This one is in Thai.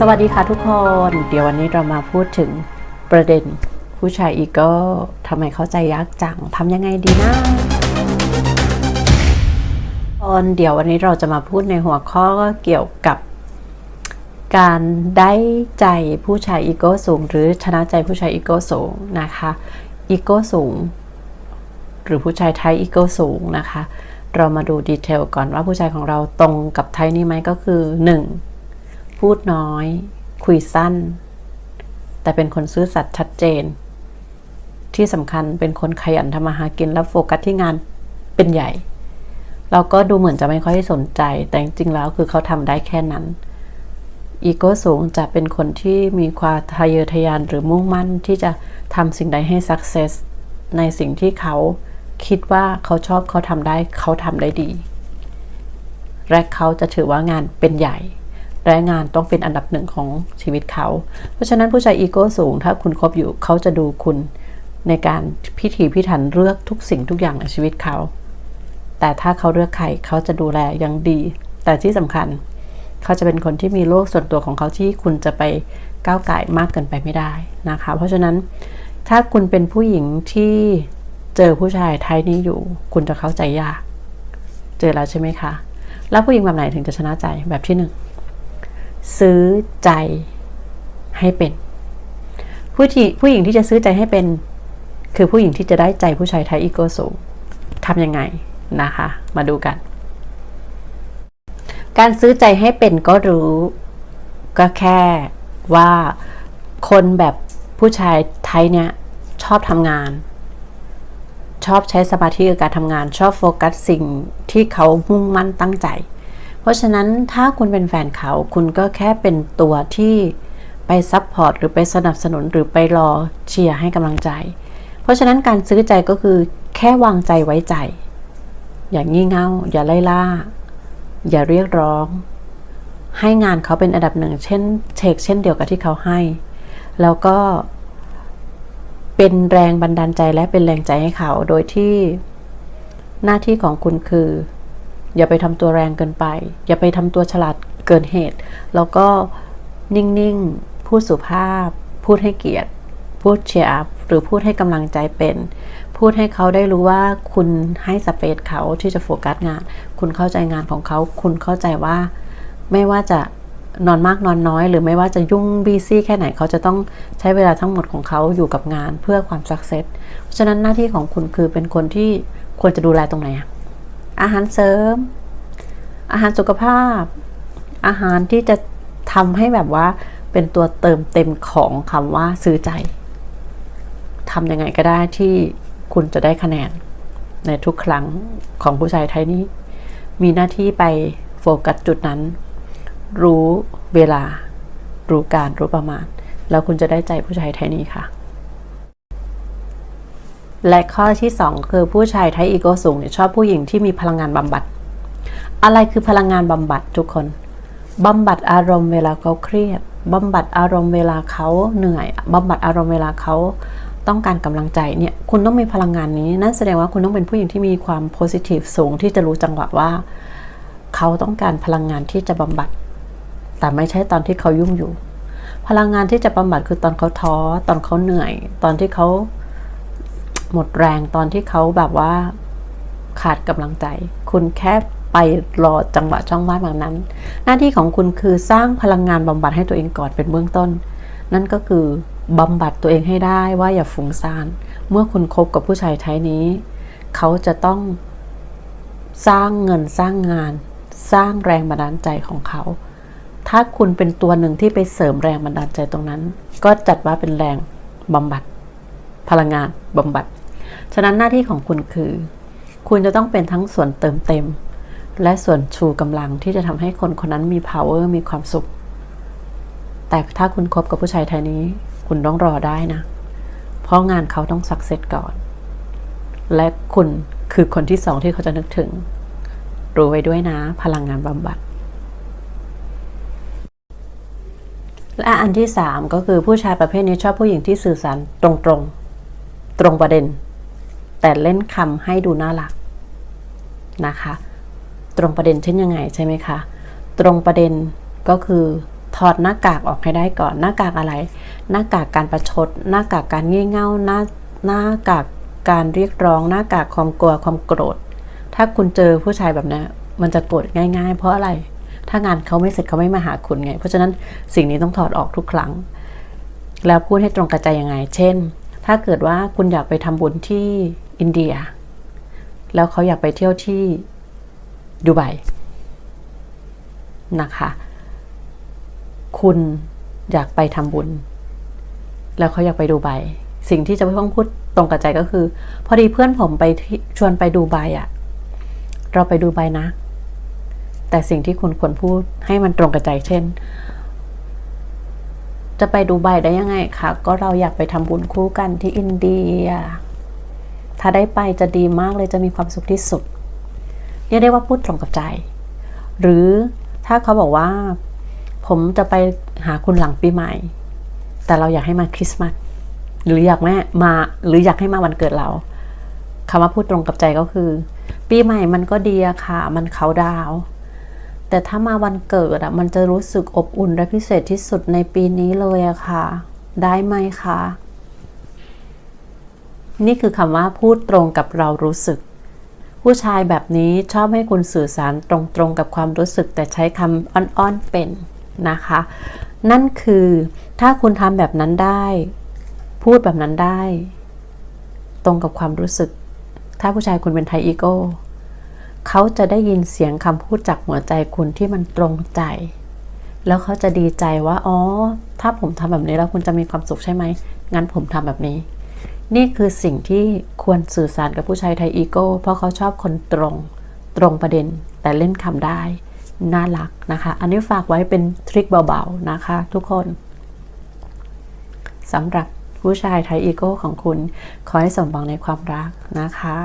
สวัสดีค่ะทุกคน เดี๋ยววันนี้เรามาพูดถึงประเด็นผู้ชายอีโก้ทำไมเข้าใจยากจังทำยังไงดีนะตอนเดี๋ยววันนี้เราจะมาพูดในหัวข้อเกี่ยวกับ การได้ใจผู้ชายอีโก้สูง หรือชนะใจผู้ชายอีโก้สูงนะคะอีโก้สูง หรือผู้ชายไทยอีโก้สูงนะคะ เรามาดูดีเทลก่อนว่าผู้ชายของเราตรงกับไทยนี่ไหมก็คือ 1. พูดน้อย คุยสั้น แต่เป็นคนซื่อสัตย์ชัดเจน ที่สำคัญเป็นคนขยันทำมาหากินและโฟกัสที่งานเป็นใหญ่ เราก็ดูเหมือนจะไม่ค่อยสนใจ แต่จริงแล้วคือเขาทำได้แค่นั้นอีโก้สูงจะเป็นคนที่มีความทะเยอทะยานหรือมุ่งมั่นที่จะทำสิ่งใดให้ success ในสิ่งที่เขาคิดว่าเขาชอบเขาทำได้เขาทำได้ดี และเขาจะถือว่างานเป็นใหญ่ และงานต้องเป็นอันดับหนึ่งของชีวิตเขา เพราะฉะนั้นผู้ชายอีโก้สูง ถ้าคุณคบอยู่เขาจะดูคุณในการพิถีพิถันเลือกทุกสิ่งทุกอย่างในชีวิตเขา แต่ถ้าเขาเลือกใครเขาจะดูแลอย่างดี แต่ที่สำคัญ เขาจะเป็นคนที่มีโลกส่วนตัวของเขาที่คุณจะไปก้าวไก่มากเกินไปไม่ได้นะคะ เพราะฉะนั้นถ้าคุณเป็นผู้หญิงที่เจอผู้ชายไทยนี้อยู่ คุณจะเข้าใจยาก เจอแล้วใช่ไหมคะ แล้วผู้หญิงแบบไหนถึงจะชนะใจแบบที่หนึ่ง ซื้อใจให้เป็น ผู้ที่ผู้หญิงที่จะซื้อใจให้เป็น คือผู้หญิงที่จะได้ใจผู้ชายไทยอีโกสูงทำยังไงนะคะ มาดูกัน การซื้อใจให้เป็นก็รู้ก็แค่ว่าคนแบบผู้ชายไทยเนี่ยชอบทำงาน ชอบใช้สมาธิกับการทำงาน ชอบโฟกัสสิ่งที่เขามุ่งมั่นตั้งใจ เพราะฉะนั้นถ้าคุณเป็นแฟนเขาคุณก็แค่เป็นตัวที่ไปซัพพอร์ตหรือไปสนับสนุนหรือไปรอเชียร์ให้กำลังใจ เพราะฉะนั้นการซื้อใจก็คือแค่วางใจไว้ใจ อย่างงี่เง่า อย่าไล่ล่า อย่าเรียกร้อง ให้งานเขาเป็นอันดับหนึ่งเช่นเชกเช่นเดียวกับที่เขาให้ แล้วก็เป็นแรงบันดาลใจและเป็นแรงใจให้เขา โดยที่หน้าที่ของคุณคือ อย่าไปทำตัวแรงเกินไป อย่าไปทำตัวฉลาดเกินเหตุ แล้วก็นิ่งๆ พูดสุภาพ พูดให้เกียรติ พูดเชียร์อัพหรือพูดให้กำลังใจเป็น พูดให้เขาได้รู้ว่าคุณให้สเปซเขาที่จะโฟกัสงาน คุณเข้าใจงานของเขา คุณเข้าใจว่าไม่ว่าจะนอนมากนอนน้อย หรือไม่ว่าจะยุ่งบีซี่แค่ไหนเขาจะต้องใช้เวลาทั้งหมดของเขาอยู่กับงานเพื่อความสักเซสเพราะฉะนั้นหน้าที่ของคุณคือเป็นคนที่ควรจะดูแลตรงไหนอะ อาหารเสริม อาหารสุขภาพ อาหารที่จะทำให้แบบว่าเป็นตัวเติมเต็มของคำว่าซื้อใจทำยังไงก็ได้ที่คุณจะได้คะแนน ในทุกครั้งของผู้ชายไทยนี้ มีหน้าที่ไปโฟกัสจุดนั้น รู้เวลา รู้การรู้ประมาณ แล้วคุณจะได้ใจผู้ชายไทยนี้ค่ะ และข้อที่ 2 คือผู้ชายไทยอีโกสูงเนี่ยชอบผู้หญิงที่มีพลังงานบำบัด อะไรคือพลังงานบำบัดทุกคนบำบัดอารมณ์เวลาเขาเครียดบำบัดอารมณ์เวลาเขาเหนื่อยบำบัดอารมณ์เวลาเขาต้องการกำลังใจเนี่ยคุณต้องมีพลังงานนี้ นั่นแสดงว่าคุณต้องเป็นผู้หญิงที่มีความโพสิทีฟสูงที่จะรู้จังหวะว่า เขาต้องการพลังงานที่จะบำบัด แต่ไม่ใช่ตอนที่เขายุ่งอยู่ พลังงานที่จะบำบัดคือตอนเขาท้อ ตอนเขาเหนื่อย ตอนที่เขา หมดแรงตอนที่เขาแบบว่าขาดกำลังใจ คุณแค่ไปรอจังหวะช่องว่างแบบนั้น หน้าที่ของคุณคือสร้างพลังงานบำบัดให้ตัวเองก่อนเป็นเบื้องต้น นั่นก็คือบำบัดตัวเองให้ได้ว่าอย่าฟุ้งซ่าน เมื่อคุณคบกับผู้ชายไทยนี้ เขาจะต้องสร้างเงินสร้างงาน สร้างแรงบันดาลใจของเขา ถ้าคุณเป็นตัวหนึ่งที่ไปเสริมแรงบันดาลใจตรงนั้น ก็จัดว่าเป็นแรงบำบัด พลังงานบำบัด ฉะนั้นหน้าที่ของคุณคือ คุณจะต้องเป็นทั้งส่วนเติมเต็ม และส่วนชูกำลังที่จะทำให้คนคนนั้นมี power มีความสุข แต่ถ้าคุณคบกับผู้ชายไทยนี้ คุณต้องรอได้นะ เพราะงานเขาต้องสักเซสก่อน และคุณคือคนที่สองที่เขาจะนึกถึง รู้ไว้ด้วยนะ พลังงานบำบัดและอันที่สามก็คือผู้ชายประเภทนี้ชอบผู้หญิงที่สื่อสารตรงๆ ตรงประเด็น แต่เล่นคำให้ดูน่ารักนะคะ ตรงประเด็นเช่นยังไงใช่ไหมคะ ตรงประเด็นก็คือถอดหน้ากากออกให้ได้ก่อนหน้ากากอะไร หน้ากากการประชด หน้ากากการงี่เง่าหน้าหน้ากากการเรียกร้อง หน้ากากความกลัวความโกรธ ถ้าคุณเจอผู้ชายแบบนี้มันจะโกรธง่าย ๆ เพราะอะไร ถ้างานเขาไม่เสร็จเขาไม่มาหาคุณไง เพราะฉะนั้นสิ่งนี้ต้องถอดออกทุกครั้ง แล้วพูดให้ตรงกับใจยังไง เช่น ถ้าเกิดว่าคุณอยากไปทำบุญที่ อินเดีย แล้วเขาอยากไปเที่ยวที่ดูไบนะคะ คุณอยากไปทำบุญ แล้วเขาอยากไปดูไบสิ่งที่จะต้องพูดตรงกับใจก็คือ พอดีเพื่อนผมไปชวนไปดูไบอะเราไปดูไบนะ แต่สิ่งที่คุณควรพูดให้มันตรงกับใจเช่น จะไปดูไบได้ยังไงคะก็เราอยากไปทำบุญคู่กันที่อินเดีย ถ้าได้ไปจะดีมากเลยจะมีความสุขที่สุดเรียกได้ว่าพูดตรงกับใจ หรือถ้าเขาบอกว่า ผมจะไปหาคุณหลังปีใหม่ แต่เราอยากให้มาคริสต์มาสหรืออยากแม่มาหรืออยากให้มาวันเกิดเราคำว่าพูดตรงกับใจก็คือ ปีใหม่มันก็ดีอะค่ะ มันเขาดาว แต่ถ้ามาวันเกิดอะมันจะรู้สึกอบอุ่นและพิเศษที่สุดในปีนี้เลยอะค่ะ ได้ไหมคะ นี่คือคำว่าพูดตรงกับเรารู้สึก ผู้ชายแบบนี้ชอบให้คุณสื่อสารตรงๆกับความรู้สึก แต่ใช้คำอ้อนๆเป็นนะคะ นั่นคือถ้าคุณทำแบบนั้นได้ พูดแบบนั้นได้ ตรงกับความรู้สึก ถ้าผู้ชายคุณเป็นไทอีโก้เขาจะได้ยินเสียงคำพูดจากหัวใจคุณที่มันตรงใจ แล้วเขาจะดีใจว่า อ๋อ ถ้าผมทำแบบนี้แล้วคุณจะมีความสุขใช่ไหม งั้นผมทำแบบนี้ นี่คือสิ่งที่ควรสื่อสารกับผู้ชายไทยอีโก้ เพราะเขาชอบคนตรงตรงประเด็นแต่เล่นคำได้ น่ารักนะคะ อันนี้ฝากไว้เป็นทริคเบาๆนะคะทุกคนสำหรับผู้ชายไทยอีโก้ของคุณ ขอให้สมหวังในความรักนะคะ